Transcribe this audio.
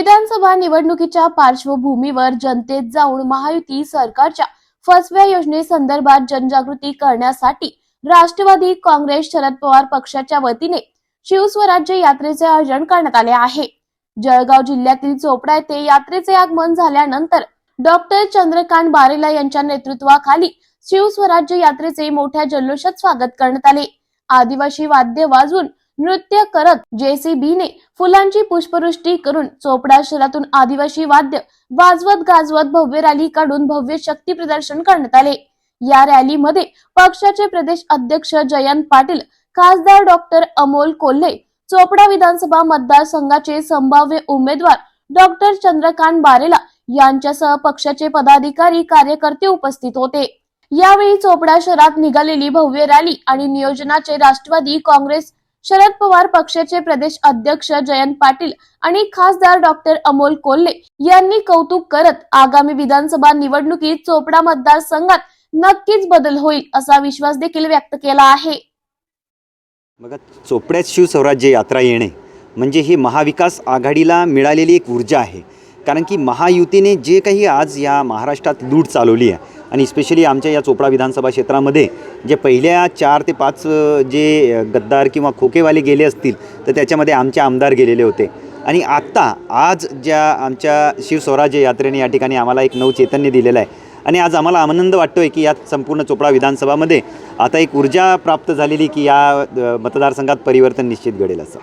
विधानसभा निवडणुकीच्या पार्श्वभूमीवर जनतेत जाऊन महायुती सरकारच्या फसव्या योजनेसंदर्भात जनजागृती करण्यासाठी राष्ट्रवादी काँग्रेस शरद पवार पक्षाच्या वतीने शिवस्वराज्य यात्रेचे आयोजन करण्यात आले आहे. जळगाव जिल्ह्यातील चोपडा येथे यात्रेचे आगमन झाल्यानंतर डॉक्टर चंद्रकांत बारेला यांच्या नेतृत्वाखाली शिवस्वराज्य यात्रेचे मोठ्या जल्लोषात स्वागत करण्यात आले. आदिवासी वाद्य वाजून नृत्य करत जेसीबीने फुलांची पुष्पवृष्टी करून चोपडा शहरातून आदिवासी वाद्य वाजवत गाजवत भव्य रॅली काढून भव्य शक्ती प्रदर्शन करण्यात आले. या रॅलीमध्ये पक्षाचे प्रदेश अध्यक्ष जयंत पाटील खासदार डॉक्टर अमोल कोल्हे चोपडा विधानसभा मतदारसंघाचे संभाव्य उमेदवार डॉक्टर चंद्रकांत बारेला यांच्यासह पक्षाचे पदाधिकारी कार्यकर्ते उपस्थित होते. यावेळी चोपडा शहरात निघालेली भव्य रॅली आणि नियोजनाचे राष्ट्रवादी काँग्रेस शरद पवार पक्षाचे प्रदेश अध्यक्ष जयंत पाटील आणि खासदार डॉक्टर अमोल कोल्हे यांनी कौतुक करत आगामी विधानसभा निवडणुकीत चोपडा मतदारसंघात नक्कीच बदल होईल असा विश्वास देखील व्यक्त केला आहे. बघा चोपड्यात शिवस्वराज्य यात्रा येणे म्हणजे ही महाविकास आघाडीला मिळालेली एक ऊर्जा आहे. कारण की महायुतीने जे काही आज या महाराष्ट्रात लूट चालवली आहे आणि स्पेशली आमच्या या चोपडा विधानसभा क्षेत्रामध्ये जे पहिल्या चार ते पाच जे गद्दार किंवा खोकेवाले गेले असतील तर त्याच्यामध्ये आमचे आमदार गेलेले होते. आणि आत्ता आज ज्या आमच्या शिवस्वराज्य यात्रेने या ठिकाणी आम्हाला एक नवचैतन्य दिलेलं आहे. आणि आज आम्हाला आनंद वाटतो आहे की यात संपूर्ण चोपडा विधानसभामध्ये आता एक ऊर्जा प्राप्त झालेली की या मतदारसंघात परिवर्तन निश्चित घडेल असं.